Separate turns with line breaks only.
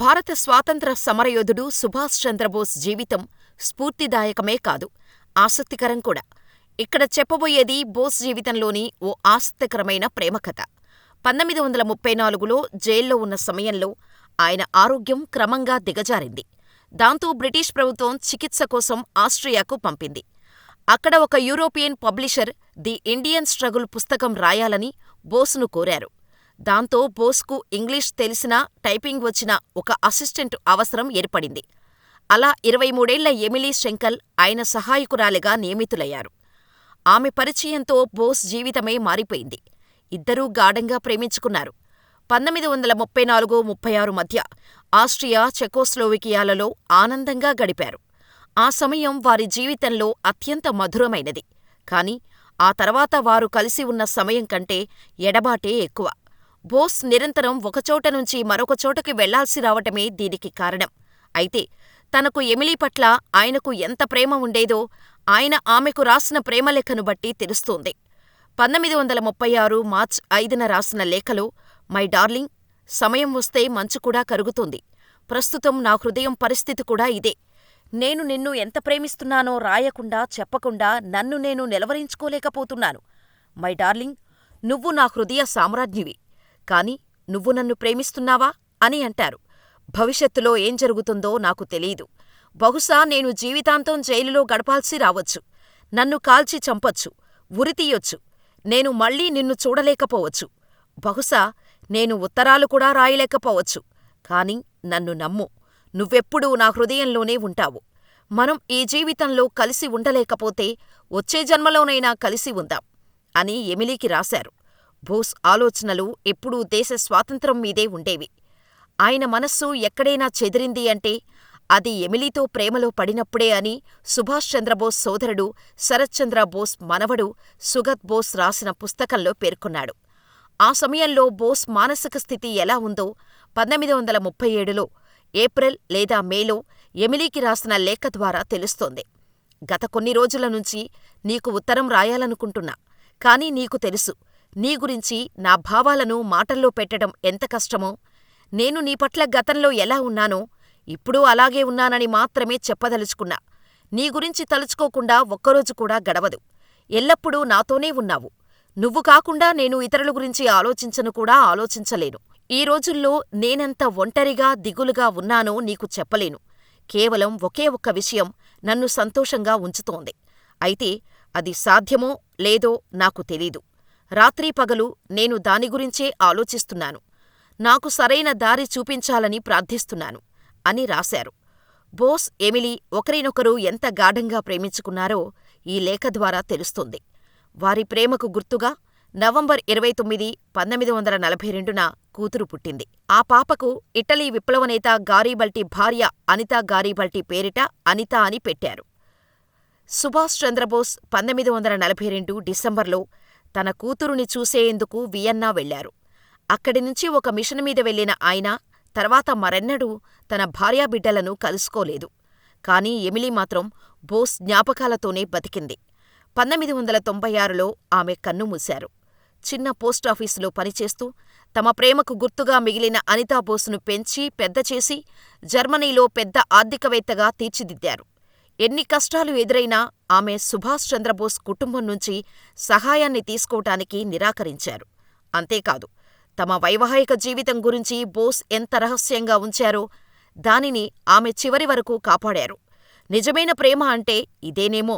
భారత స్వాతంత్ర్య సమరయోధుడు సుభాష్ చంద్రబోస్ జీవితం స్ఫూర్తిదాయకమే కాదు, ఆసక్తికరం కూడా. ఇక్కడ చెప్పబోయేది బోస్ జీవితంలోని ఓ ఆసక్తికరమైన ప్రేమకథ. పంతొమ్మిది వందల ముప్పై నాలుగులో జైల్లో ఉన్న సమయంలో ఆయన ఆరోగ్యం క్రమంగా దిగజారింది. దాంతో బ్రిటిష్ ప్రభుత్వం చికిత్స కోసం ఆస్ట్రియాకు పంపింది. అక్కడ ఒక European publisher the Indian struggle పుస్తకం రాయాలని బోస్ను కోరారు. దాంతో బోస్కు ఇంగ్లీష్ తెలిసినా టైపింగ్ వచ్చిన ఒక అసిస్టెంట్ అవసరం ఏర్పడింది. అలా ఇరవై మూడేళ్ళ ఎమిలీ శంకల్ ఆయన సహాయకురాలిగా నియమితులయ్యారు. ఆమె పరిచయంతో బోస్ జీవితమే మారిపోయింది. ఇద్దరూ గాఢంగా ప్రేమించుకున్నారు. పంతొమ్మిది వందల ముప్పై నాలుగు ముప్పై ఆరు మధ్య ఆస్ట్రియా, చెకోస్లోవేకియాలలో ఆనందంగా గడిపారు. ఆ సమయం వారి జీవితంలో అత్యంత మధురమైనది. కాని ఆ తర్వాత వారు కలిసి ఉన్న సమయం కంటే ఎడబాటే ఎక్కువ. బోస్ నిరంతరం ఒకచోట నుంచి మరొక చోటకి వెళ్ళాల్సి రావటమే దీనికి కారణం. అయితే తనకు ఎమిలీ పట్ల ఆయనకు ఎంత ప్రేమ ఉండేదో ఆయన ఆమెకు రాసిన ప్రేమలేఖను బట్టి తెలుస్తోంది. పంతొమ్మిది వందల ముప్పై ఆరు మార్చ్ ఐదున రాసిన లేఖలో మై డార్లింగ్, సమయం వస్తే మంచు కూడా కరుగుతుంది. ప్రస్తుతం నా హృదయం పరిస్థితి కూడా ఇదే. నేను నిన్ను ఎంత ప్రేమిస్తున్నానో రాయకుండా చెప్పకుండా నన్ను నేను నిలవరించుకోలేకపోతున్నాను. మై డార్లింగ్, నువ్వు నా హృదయ సామ్రాజ్ఞివి. కాని నువ్వు నన్ను ప్రేమిస్తున్నావా? అని అంటారు. భవిష్యత్తులో ఏం జరుగుతుందో నాకు తెలీదు. బహుశా నేను జీవితాంతం జైలులో గడపాల్సి రావచ్చు. నన్ను కాల్చి చంపొచ్చు. ఉరితీయొచ్చు. నేను మళ్ళీ నిన్ను చూడలేకపోవచ్చు. బహుశా నేను ఉత్తరాలు కూడా రాయలేకపోవచ్చు. కాని నన్ను నమ్ము. నువ్వెప్పుడూ నా హృదయంలోనే ఉంటావు. మనం ఈ జీవితంలో కలిసి ఉండలేకపోతే వచ్చే జన్మలోనైనా కలిసి ఉందాం అని ఎమిలీకి రాశారు. బోస్ ఆలోచనలు ఎప్పుడూ దేశ స్వాతంత్ర్యం మీదే ఉండేవి. ఆయన మనస్సు ఎక్కడైనా చెదిరింది అంటే అది ఎమిలీతో ప్రేమలో పడినప్పుడే అని సుభాష్ చంద్రబోస్ సోదరుడు శరత్చంద్ర బోస్ మనవడు సుగత్ బోస్ రాసిన పుస్తకంలో పేర్కొన్నాడు. ఆ సమయంలో బోస్ మానసిక స్థితి ఎలా ఉందో పంతొమ్మిది వందల ముప్పై ఏడులో ఏప్రిల్ లేదా మేలో ఎమిలీకి రాసిన లేఖ ద్వారా తెలుస్తోంది. గత కొన్ని రోజుల నుంచి నీకు ఉత్తరం రాయాలనుకుంటున్నా. కాని నీకు తెలుసు, నీ గురించి నా భావాలను మాటల్లో పెట్టడం ఎంత కష్టమో. నేను నీ పట్ల గతంలో ఎలా ఉన్నానో ఇప్పుడూ అలాగే ఉన్నానని మాత్రమే చెప్పదలుచుకున్నా. నీ గురించి తలుచుకోకుండా ఒక్కరోజు కూడా గడవదు. ఎల్లప్పుడూ నాతోనే ఉన్నావు. నువ్వు కాకుండా నేను ఇతరుల గురించి ఆలోచించను కూడా ఆలోచించలేను. ఈ రోజుల్లో నేనెంత ఒంటరిగా, దిగులుగా ఉన్నానో నీకు చెప్పలేను. కేవలం ఒకే ఒక్క విషయం నన్ను సంతోషంగా ఉంచుతోంది. అయితే అది సాధ్యమో లేదో నాకు తెలీదు. రాత్రీ పగలు నేను దాని గురించే ఆలోచిస్తున్నాను. నాకు సరైన దారి చూపించాలని ప్రార్థిస్తున్నాను అని రాశారు. బోస్, ఎమిలీ ఒకరినొకరు ఎంత గాఢంగా ప్రేమించుకున్నారో ఈ లేఖ ద్వారా తెలుస్తుంది. వారి ప్రేమకు గుర్తుగా నవంబర్ ఇరవై తొమ్మిది, పంతొమ్మిది వందల నలభై రెండున కూతురు పుట్టింది. ఆ పాపకు ఇటలీ విప్లవనేత గారిబల్టి భార్య అనితా గారిబల్టి పేరిట అనిత అని పెట్టారు. సుభాష్ చంద్రబోస్ పంతొమ్మిది వందల నలభై రెండు డిసెంబర్లో తన కూతురుని చూసేందుకు వియన్నా వెళ్ళారు. అక్కడినుంచి ఒక మిషన్ మీద వెళ్ళిన ఆయన తర్వాత మరెన్నడూ తన భార్యాబిడ్డలను కలుసుకోలేదు. కాని ఎమిలీ మాత్రం బోస్ జ్ఞాపకాలతోనే బతికింది. పంతొమ్మిది వందల తొంభై ఆరులో ఆమె కన్నుమూశారు. చిన్న పోస్టాఫీసులో పనిచేస్తూ తమ ప్రేమకు గుర్తుగా మిగిలిన అనితా బోసును పెంచి పెద్దచేసి జర్మనీలో పెద్ద ఆర్థికవేత్తగా తీర్చిదిద్దారు. ఎన్ని కష్టాలు ఎదురైనా ఆమె సుభాష్ చంద్రబోస్ కుటుంబం నుంచి సహాయాన్ని తీసుకోటానికి నిరాకరించారు. అంతేకాదు, తమ వైవాహిక జీవితం గురించి బోస్ ఎంత రహస్యంగా ఉంచారో దానిని ఆమె చివరి వరకు కాపాడారు. నిజమైన ప్రేమ అంటే ఇదేనేమో